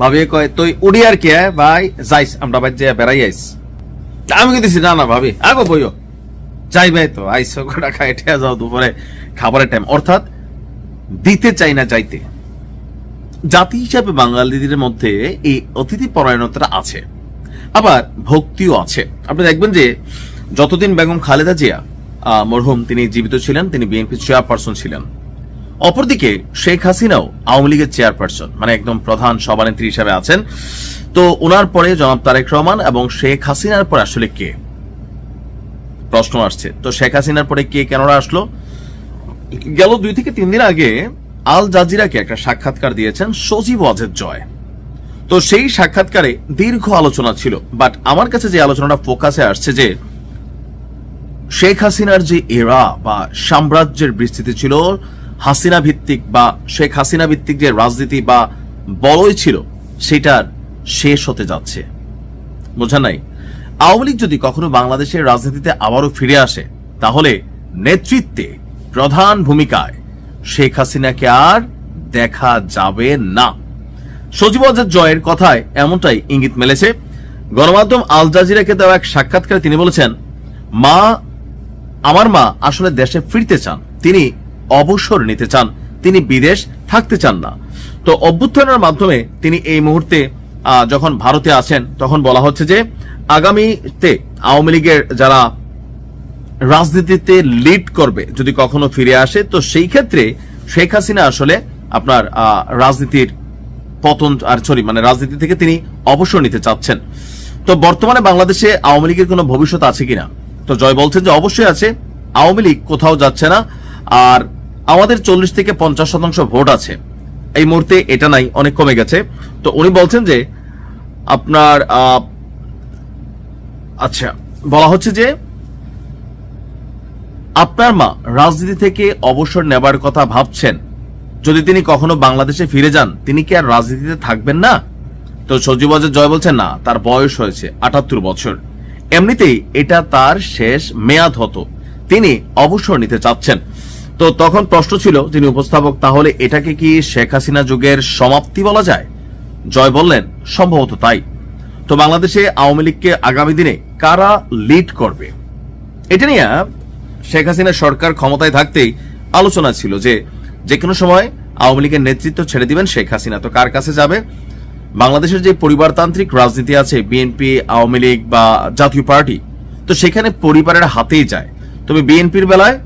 ভাবি কয় তুই উড়ি আর কি হ্যাঁ, ভাই যাইস আমরা ভাই যে বেড়াই আইস। আমি কিন্তু না না ভাবি আগো বইও। যাইবে তো আইসো গোটা খাই ঠেয়া যাও দুপুরে খাবারের টাইম অর্থাৎ দিতে চাই না চাইতে জাতি হিসাবে বাঙালিদের মধ্যে এই অতিথি পরায়ণতা আছে। আবার ভক্তিও আছে। আপনি দেখবেন যে যতদিন বেগম খালেদা জিয়া মরহুম তিনি জীবিত ছিলেন তিনি বিএনপি চেয়ারপারসন ছিলেন। অপরদিকে শেখ হাসিনাও আওয়ামী লীগের চেয়ারপারসন মানে একদম প্রধান সভানেত্রী হিসাবে আছেন। তো ওনার পরে জনাব তারেক রহমান এবং শেখ হাসিনার পর আসলে কে? প্রশ্ন আসছে। তো শেখ হাসিনার পরে কে কেনরা আসলো? গেল দুই থেকে তিন দিন আগে আল জাজিরাকে একটা সাক্ষাৎকার দিয়েছেন সজীব ওয়াজেদ জয়। তো সেই সাক্ষাৎকারে দীর্ঘ আলোচনা ছিল, বাট আমার কাছে যে আলোচনাটা ফোকাসে আসছে যে শেখ হাসিনার যে এরা বা সাম্রাজ্যের বিস্তৃতি ছিল হাসিনা ভিত্তিক বা শেখ হাসিনা ভিত্তিক যে রাজনীতি বা বড়ই ছিল, সেটার শেষ হতে যাচ্ছে। বোঝা নাই? আওয়ামী লীগ যদি কখনো বাংলাদেশের রাজনীতিতে আবারও ফিরে আসে, তাহলে নেতৃত্বে প্রধান ভূমিকায় শেখ হাসিনাকে আর দেখা যাবে না। সজীব জয়ের কথায় এমনটাই ইঙ্গিত মেলেছে। গণমাধ্যম আল জাজিরাকে দেওয়া এক সাক্ষাৎকারে তিনি বলেছেন, মা, আমার মা আসলে দেশে ফিরতে চান। তিনি অবসর নিতে চান। তিনি বিদেশ থাকতে চান না। তো অভ্যুত্থানের মাধ্যমে তিনি এই মুহূর্তে যখন ভারতে আছেন, তখন বলা হচ্ছে যে, আগামীতে আওয়ামী লীগের যারা রাজনীতিতে লিড করবে, যদি কখনো ফিরে আসে, তো সেই ক্ষেত্রে শেখ হাসিনা আসলে আপনার রাজনীতির পতন, আর সরি মানে রাজনীতি থেকে তিনি অবসর নিতে চাচ্ছেন। তো বর্তমানে বাংলাদেশে আওয়ামী লীগের কোনো ভবিষ্যৎ আছে কিনা? তো জয় বলছেন যে, অবশ্যই আছে। আওয়ামী লীগ কোথাও যাচ্ছে না। আর আমাদের চল্লিশ থেকে পঞ্চাশ শতাংশ ভোট আছে। এই মুহূর্তে এটা নাই, অনেক কমে গেছে। তো উনি বলছেন যে আপনার আচ্ছা বলা হচ্ছে যে আপনার মা রাজনীতি থেকে অবসর নেবার কথা ভাবছেন। যদি তিনি কখনো বাংলাদেশে ফিরে যান, তিনি কি আর রাজনীতিতে থাকবেন না? তো সজীব জয় বলছেন, না, তার বয়স হয়েছে, আটাত্তর বছর। এমনিতেই এটা তার শেষ মেয়াদ হতো। তিনি অবসর নিতে চাচ্ছেন। তো তখন প্রশ্ন ছিল যিনি উপস্থাপক, তাহলে এটাকে কি শেখ হাসিনা যুগের সমাপ্তি বলা যায়? জয় বললেন, সম্ভবত তাই। তো বাংলাদেশে আওয়ামী লীগকে আগামী দিনে কারা লিড করবে? এটা নিয়ে শেখ হাসিনা সরকার ক্ষমতায় থাকতেই আলোচনা ছিল যে যে কোনো সময় আওয়ামী লীগের নেতৃত্ব ছেড়ে দিবেন শেখ হাসিনা। তো কার কাছে যাবে? বাংলাদেশের যে পরিবারতান্ত্রিক রাজনীতি আছে বিএনপি আওয়ামী লীগ বা জাতীয় পার্টি, তো সেখানে পরিবারের হাতেই যায়। তবে বিএনপির বেলায়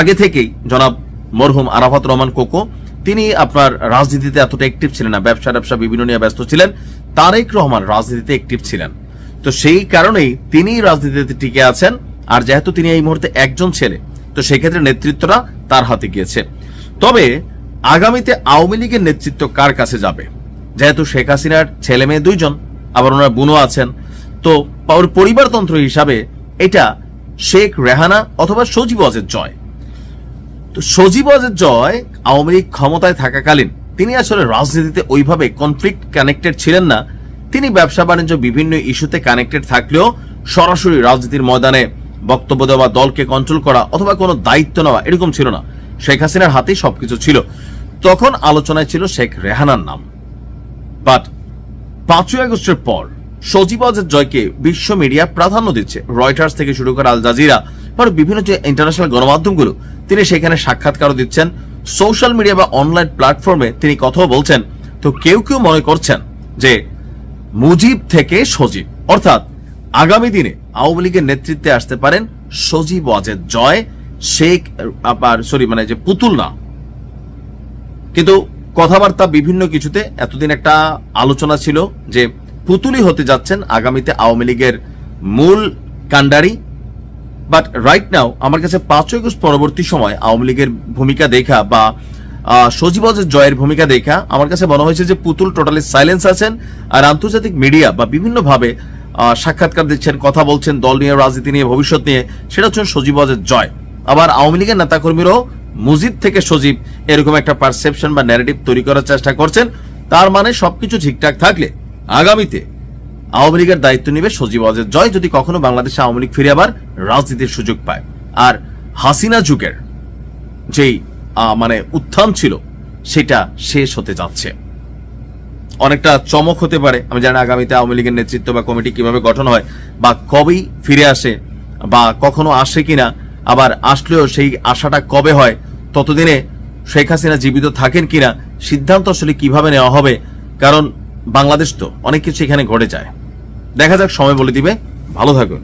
আগে থেকেই জনাব মরহুম আরাফাত রহমান কোকো, তিনি আপনার রাজনীতিতে এতটা অ্যাক্টিভ ছিলেন না, ব্যবসা ব্যবসা বিভিন্ন নিয়ে ব্যস্ত ছিলেন, তারেক রহমান রাজনীতিতে অ্যাক্টিভ ছিলেন। তো সেই কারণেই তিনি রাজনীতিতে টিকে আছেন, আর যেহেতু তিনি এই মুহূর্তে একজন ছেলে, তো সেক্ষেত্রে নেতৃত্বটা তার হাতে গিয়েছে। তবে আগামীতে আওয়ামী লীগের নেতৃত্ব কার কাছে যাবে? যেহেতু শেখ হাসিনার ছেলে মেয়ে দুইজন, আবার ওনার বুনো আছেন, তো পরিবারতন্ত্র হিসাবে এটা শেখ রেহানা অথবা সজীব অজের জয়। তো সজীব জয় আওয়ামী লীগ ক্ষমতায় থাকাকালীন তিনি আসলে রাজনীতিতে ওইভাবে কনফ্লিক্ট কানেক্টেড ছিলেন না। তিনি ব্যবসা বাণিজ্য বিভিন্ন ইস্যুতে কানেক্টেড থাকলেও সরাসরি রাজনীতির ময়দানে বক্তব্য দেওয়া, দলকে কন্ট্রোল করা অথবা কোনো দায়িত্ব নেওয়া এরকম ছিল না। শেখ হাসিনার হাতেই সবকিছু ছিল। তখন আলোচনায় ছিল শেখ রেহানার নাম। বাট পাঁচই আগস্টের পর সজীব জয়কে বিশ্ব মিডিয়া প্রাধান্য দিচ্ছে। রয়টার্স থেকে শুরু করে আল জাজিরা বা বিভিন্ন যে ইন্টারন্যাশনাল গণমাধ্যমগুলো তিনি সেখানে সাক্ষাৎকারও দিচ্ছেন। সোশ্যাল মিডিয়া বা অনলাইন প্ল্যাটফর্মে তিনি কথাও বলছেন। তো কেউ কেউ মনে করছেন যে মুজিব থেকে সজীব। অর্থাৎ আগামী দিনে আওয়ামী লীগের নেতৃত্বে আসতে পারেন সজীব ওয়াজেদ জয়, শেখ, আবার সরি মানে যে পুতুল না। কিন্তু কথাবার্তা বিভিন্ন কিছুতে এতদিন একটা আলোচনা ছিল যে পুতুলি হতে যাচ্ছেন আগামীতে আওয়ামী লীগের মূল কাণ্ডারি। বাট রাইট নাও আমার কাছে পাঁচই আগস্ট পরবর্তী সময় আওয়ামী লীগের ভূমিকা দেখা বা আহ, সজীব অজের জয়ের ভূমিকা দেখা আমার কাছে মনে হয়েছে যে পুতুল টোটালি সাইলেন্স আছেন আর আন্তর্জাতিক মিডিয়া বা বিভিন্নভাবে সাক্ষাৎকার দিচ্ছেন কথা বলছেন দল নিয়ে রাজনীতি নিয়ে ভবিষ্যৎ নিয়ে সেটা হচ্ছে সজীব অজের জয়। আবার আওয়ামী লীগের নেতাকর্মীরাও মুজিব থেকে সজীব এরকম একটা পারসেপশন বা ন্যারেটিভ তৈরি করার চেষ্টা করছেন তার মানে সবকিছু ঠিকঠাক থাকলে আগামীতে আওয়ামী লীগের দায়িত্ব নেবে সজীব অজের জয়। যদি কখনো বাংলাদেশে আওয়ামী লীগ ফিরে আবার রাজনীতির সুযোগ পায়। আর হাসিনা যুগের যেই মানে উত্থান ছিল, সেটা শেষ হতে যাচ্ছে। অনেকটা চমক হতে পারে, আমি জানি আগামীতে আওয়ামী লীগের নেতৃত্ব বা কমিটি কীভাবে গঠন হয়, বা কবেই ফিরে আসে, বা কখনো আসে কিনা, আবার আসলেও সেই আশাটা কবে হয়, ততদিনে শেখ হাসিনা জীবিত থাকেন কিনা, সিদ্ধান্ত আসলে কীভাবে নেওয়া হবে, কারণ বাংলাদেশ তো অনেক কিছু এখানে ঘটে যায়। দেখা যাক, সময় বলে দিবে। ভালো থাকুন।